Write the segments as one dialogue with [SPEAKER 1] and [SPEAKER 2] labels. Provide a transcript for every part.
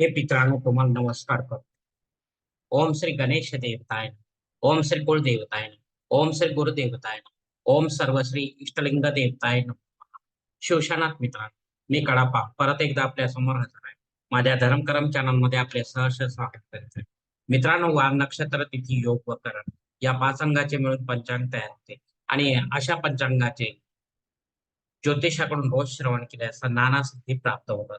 [SPEAKER 1] हे पित्रांनो तुम्हाला नमस्कार करतो. ओम श्री गणेश देवताय ओम श्री कुलदेवताय ओम श्री गुरुदेवताय ओम सर्वश्री इष्टलिंग देवताय नमः. शिवशानाथ मित्रांनो मी कडापा परत एकदा आपल्यासमोर हजर आहे. माझ्या धर्मकरम चॅनलमध्ये आपले सहर्ष स्वागत करत. आहे मित्रांनो वार नक्षत्र तिथी योग व करण या पाच अंगाचे मिळून पंचांग तयार होते. आणि अशा पंचांगाचे ज्योतिषाकडून रोज श्रवण केल्यास नाना सिद्धी प्राप्त होतात.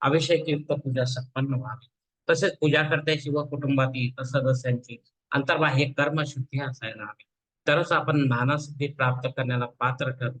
[SPEAKER 1] अभिषेकयुक्त पूजा संपन्न व्हावी. तसेच पूजा करत्याची व कुटुंबातील इतर सदस्यांची अंतर्बाह्य कर्मशुद्धी असायला हवी. तरच आपण ज्ञानसिद्धी प्राप्त करण्याला पात्र ठरू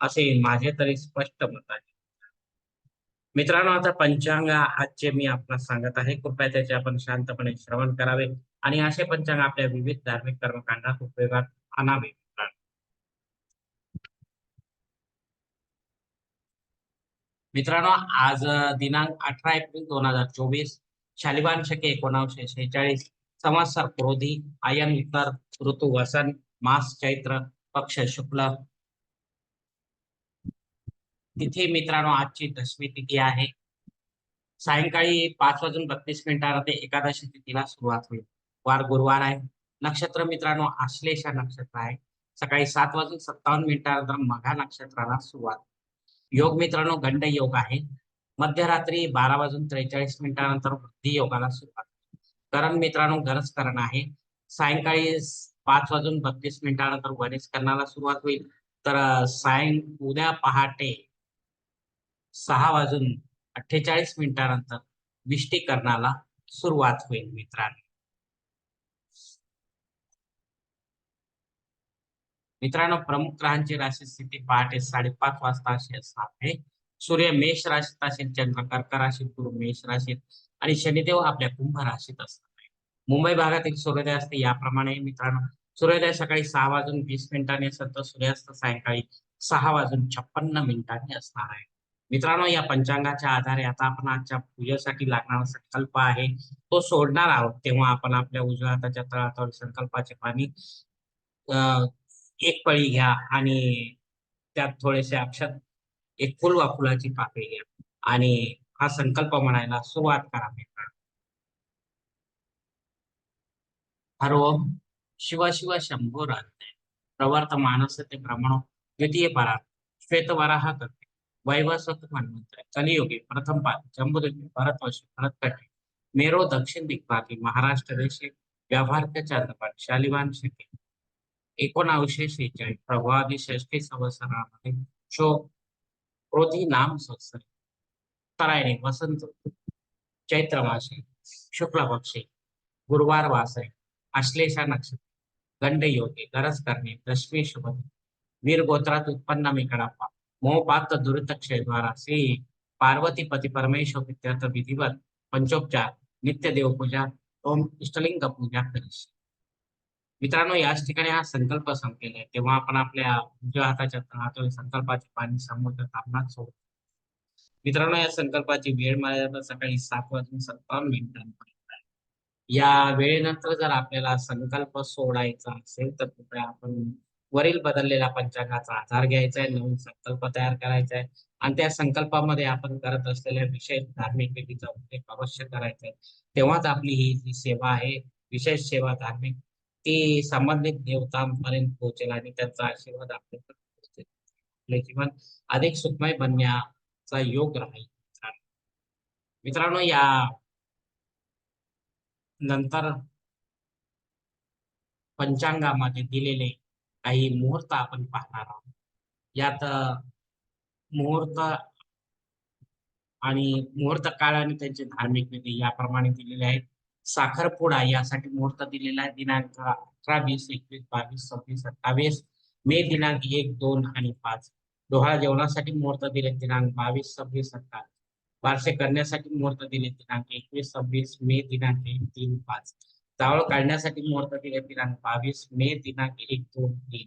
[SPEAKER 1] असे माझे तरी स्पष्ट मत आहे. मित्रांनो आता पंचांग आजचे मी आपणास सांगत आहे. कृपया त्याचे आपण शांतपणे श्रवण करावे आणि असे पंचांग आपल्या विविध धार्मिक कर्मकांडात उपयोगात आणावे. मित्रांनो. आज दिनांक अठरा एप्रिल दोन हजार चोवीस शालिबान शके एकोणाशे शेहेचाळीस संवत्सर क्रोधी आयन इतर ऋतू वसन मास चैत्र पक्ष शुक्ल. तिथे मित्रांनो आजची दशमी तिथी आहे. सायंकाळी पाच वाजून बत्तीस मिनिटांमध्ये एकादशी तिथीला सुरुवात होईल. वार गुरुवार आहे. नक्षत्र मित्रांनो आश्लेषा नक्षत्र आहे. सकाळी सात वाजून सत्तावन्न मिनिटानंतर मघा नक्षत्राला सुरुवात. योग मित्रांनो गंड योग आहे. मध्यरात्री बारा वाजून त्रेचाळीस मिनिटानंतर वृद्धी योगाला सुरुवात. करण मित्रांनो गरज करण आहे. सायंकाळी पाच वाजून बत्तीस मिनिटानंतर वनिस करणाला सुरुवात होईल. तर सायं उद्या पहाटे सहा वाजून अठ्ठेचाळीस मिनिटानंतर विष्टीकरणाला सुरुवात होईल मित्रांनो. मित्रांनो प्रमुख ग्रहांची राशी स्थिती पहाटे साडेपाच वाजता अशी असणार आहे. सूर्य मेष राशीत असेल चंद्र कर्क राशीत गुरु मेष राशीत आणि शनिदेव आपल्या कुंभ राशीत असणार आहे. मुंबई भागातील सूर्योदय असते याप्रमाणे मित्रांनो सूर्योदय सकाळी सहा वाजून वीस मिनिटांनी असेल तर सूर्यास्त सायंकाळी सहा वाजून छप्पन्न मिनिटांनी असणार आहे. मित्रांनो या पंचांगाच्या आधारे आता आपण आजच्या पूजेसाठी लागणारा संकल्प आहे. तो सोडणार आहोत तेव्हा आपण आपल्या उजव्या हाताच्या तळातळ संकल्पाचे पाणी अं, एक पळी घ्या आणि त्यात थोडेसे अक्षत एक फुल वा फुलाची पाकळी घ्या. आणि हा संकल्प म्हणायला सुरुवात करा हर ओम शिव शिव शंभो राधे. प्रवर्त मानस ते ब्रह्मण द्वितीय परा श्वेत वराह करते. वैवस्वत मन्वंतर कलियुगे प्रथम पाद. जम्बुद्वीप भरतवर्ष भरतकटे. मेरो दक्षिण दिग्भागी महाराष्ट्र देशे. व्यावहारिक चंद्रपाठ शालिवान शके एकोणावीसशे शेहेचाळीस. प्रभावादी षष्ठी संवत्सरामध्ये शोधी क्रोधी नाम संवत्सर तरायणे वसंत चैत्र मासे शुक्ल पक्षे गुरुवार वासरे आश्लेषा नक्षत्र गंड योगे गरज करणे दशमी शुभ वीर गोत्रात उत्पन्न मी कडापा मोहपात दुरुतक्षद्वारा श्री पार्वती पती परमेश्वर प्रित्यर्थ विधिवत पंचोपचार नित्य देवपूजा ओम इष्टलिंग पूजा करीशी मित्रांनो याच ठिकाणी हा संकल्प संपलेला आहे. तेव्हा आपण आपल्या उजव्या हाताच्या तळातून संकल्पाचे पाणी समोरच्या तापमानात सोडतो. मित्रांनो या संकल्पाची वेळ मर्यादा सकाळी सात वाजून सत्तावन्न मिनिटांपर्यंत या वेळेनंतर जर आपल्याला संकल्प सोडायचा असेल तर कृपया आपण वरील बदललेल्या पंचांगाचा आधार घ्यायचा आहे नवीन संकल्प तयार करायचा आहे आणि त्या संकल्पामध्ये आपण करत असलेल्या विशेष धार्मिक विधीचा उल्लेख अवश्य करायचा आहे. तेव्हाच आपली ही जी सेवा आहे विशेष सेवा धार्मिक ते संबंधित देवतांपर्यंत पोहोचेल आणि त्यांचा आशीर्वाद आपल्यापर्यंत पोहोचेल. आपले जीवन अधिक सुखमय बनण्याचा योग राहील. मित्रांनो. या नंतर पंचांगामध्ये दिलेले काही मुहूर्त आपण पाहणार आहोत. यात मुहूर्त आणि मुहूर्त काळ आणि त्यांचे धार्मिक विधी याप्रमाणे दिलेले आहेत. साखरपुडा यासाठी मुहूर्त दिलेला आहे. दिनांक अठरा वीस एकवीस बावीस सव्वीस अठ्ठावीस मे दिनांक एक दोन आणि पाच. डोहाळा जेवणासाठी मुहूर्त दिले दिनांक बावीस सव्वीस अठ्ठावीस बारसे करण्यासाठी मुहूर्त दिले दिनांक एकवीस सव्वीस मे दिनांक एक तीन पाच. जावळ काढण्यासाठी मुहूर्त दिले दिनांक बावीस मे दिनांक एक दोन तीन.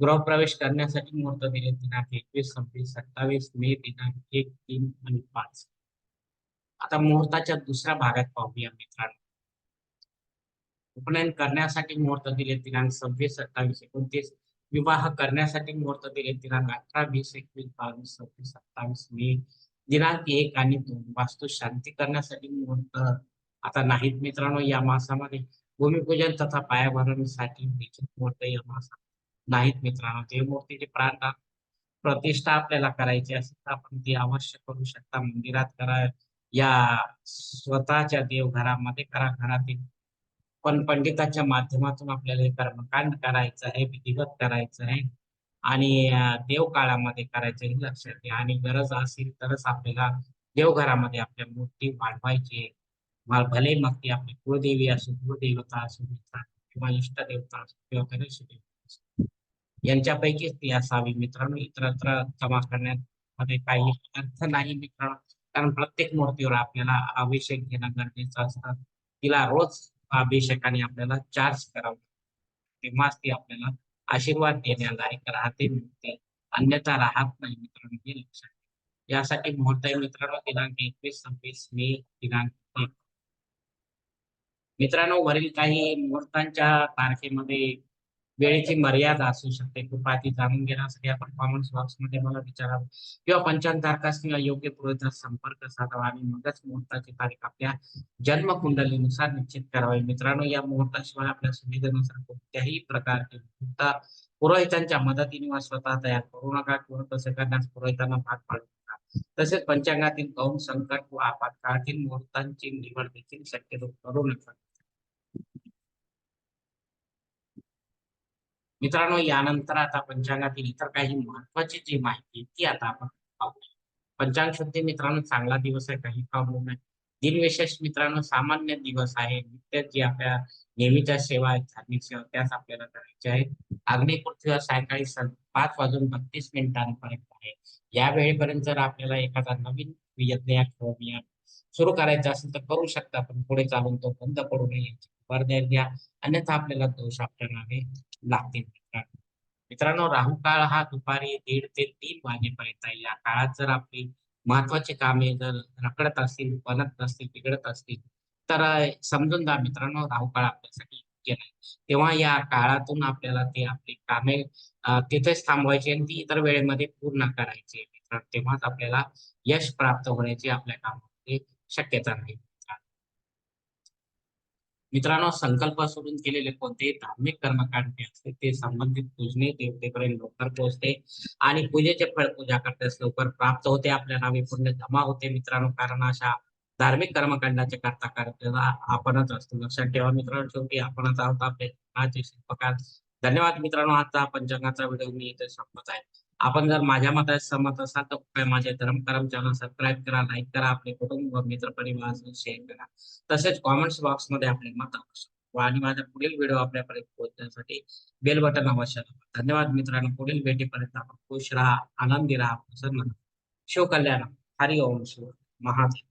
[SPEAKER 1] गृहप्रवेश करण्यासाठी मुहूर्त दिले दिनांक एकवीस सव्वीस सत्तावीस मे दिनांक एक तीन आणि पाच. आता मुहूर्ताच्या दुसऱ्या भागात पाहूया मित्रांनो. उपनयन करण्यासाठी मुहूर्त दिले. दिनांक सव्वीस सत्तावीस एकोणतीस. विवाह करण्यासाठी मुहूर्त दिले. दिनांक अठरा वीस एकवीस बावीस सव्वीस सत्तावीस मे. दिनांक एक आणि दोन. वास्तू शांती करण्यासाठी मुहूर्त. आता नाहीत मित्रांनो या मासामध्ये भूमिपूजन तथा पायाभरणीसाठी देखील मुहूर्त या मासात. नाहीत मित्रांनो देवमूर्तीचे प्राण प्रतिष्ठा आपल्याला करायची असेल तर आपण ती अवश्य करू शकता. मंदिरात करा. या स्वतःच्या देवघरामध्ये करा. घरातील पण पंडिताच्या माध्यमातून आपल्याला हे कर्मकांड करायचं आहे विधिवत करायचं आहे आणि देवकाळामध्ये करायचं हे लक्षात घ्या. आणि गरज असेल तरच आपल्याला देवघरामध्ये आपल्या मूर्ती वाढवायची आहे. भले मग ती आपली कुळदेवी असो कुळदेवता असो किंवा इष्टदेवता असो किंवा गणेश देवता असो यांच्यापैकीच ती असावी. मित्रांनो इतरत्र जमा करण्यात मध्ये काही अर्थ नाही मित्रांनो. कारण प्रत्येक मूर्तीवर आपल्याला अभिषेक घेणं गरजेचं असतं. तिला रोज अभिषेकाने आपल्याला चार्ज करावं. तेव्हाच ती आपल्याला आशीर्वाद देण्यालायक राहते मूर्ती अन्यथा राहत नाही मित्रांनो हे लक्षात यासाठी मुहूर्त आहे मित्रांनो दिनांक एकवीस सव्वीस मे दिनांक मित्रांनो वरील काही मुहूर्तांच्या तारखेमध्ये वेळेची मर्यादा असू शकते. कृपया ती जाणून घेण्यासाठी आपण कॉमेंट बॉक्समध्ये मला विचारावं. किंवा पंचांग तारखास योग्य पुरोहित संपर्क साधावा आणि मगच मुहूर्ताची तारीख आपल्या जन्म कुंडलीनुसार निश्चित करावी. मित्रांनो या मुहूर्ताशिवाय आपल्या सुविधेनुसार कोणत्याही प्रकारचे मुहूर्त पुरोहितांच्या मदतीने व स्वतः तयार करू नका. किंवा तसे करण्यास पुरोहितांना भाग पाडू नका. तसेच पंचांगातील गौण संकट व आपत्काळातील मुहूर्तांची निवड देखील शक्यतो करू नका. मित्रांनो यानंतर आता पंचांगातील इतर काही महत्वाची जी माहिती ती आता आपण पाहूया. पंचांग शुद्धी मित्रांनो चांगला दिवस आहे काही प्रॉब्लेम नाही. दिनविशेष मित्रांनो सामान्य दिवस आहे. नित्य जी आपल्या नेहमीच्या सेवा आहेत धार्मिक सेवा त्याच आपल्याला करायच्या आहेत. आग्नेय पृथ्वीवर सायंकाळी पाच वाजून बत्तीस मिनिटांपर्यंत आहे. या वेळेपर्यंत जर आपल्याला एखादा नवीन यज्ञ किंवा सुरू करायचा असेल तर करू शकता पण पुढे चालून तो बंद पडू नये. याची खबरदारी घ्या अन्यथा आपल्याला दोष आपल्याला लागतील. मित्रांनो मित्रांनो राहू काळ हा दुपारी दीड ते तीन वाजेपर्यंत आहे. या काळात जर आपली महत्वाची कामे जर रखडत असतील बनत नसतील बिघडत असतील तर समजून जा मित्रांनो राहू काळ आपल्यासाठी योग्य नाही. तेव्हा या काळातून आपल्याला ते आपली कामे तिथेच थांबवायची आणि ती इतर वेळेमध्ये पूर्ण करायची मित्रांनो तेव्हाच आपल्याला यश प्राप्त होण्याची आपल्या कामामध्ये शक्यता नाही. मित्रांनो संकल्प सोडून केलेले कोणतेही धार्मिक कर्मकांड जे असते ते संबंधित पूजने देवतेपर्यंत लवकर पोहोचते आणि पूजेचे फळ पूजा करतेस लवकर प्राप्त होते. आपल्या नावे पुण्य जमा होते मित्रांनो कारण अशा धार्मिक कर्मकांडाचे करता करता आपणच असतो. लक्षात ठेवा मित्रांनो शेवटी आपणच आहोत. आपले शिल्पकार. धन्यवाद मित्रांनो आजचा पंचांगाचा व्हिडिओ मी इथे संपत आहे. आपण जर माझ्या मतात सहमत असाल तर कृपया माझे धर्म करम चॅनल सबस्क्राईब करा लाईक करा आपले कुटुंब मित्र परिवार शेअर करा. तसेच कॉमेंट्स बॉक्समध्ये आपले मत आणि माझा पुढील व्हिडिओ आपल्यापर्यंत पोहोचण्यासाठी बेल बटन अवश्य धन्यवाद मित्रांनो. पुढील भेटीपर्यंत आपण खुश राहा आनंदी राहा. प्रसन्न शिवकल्याण. हरि ओम शिव महादेव.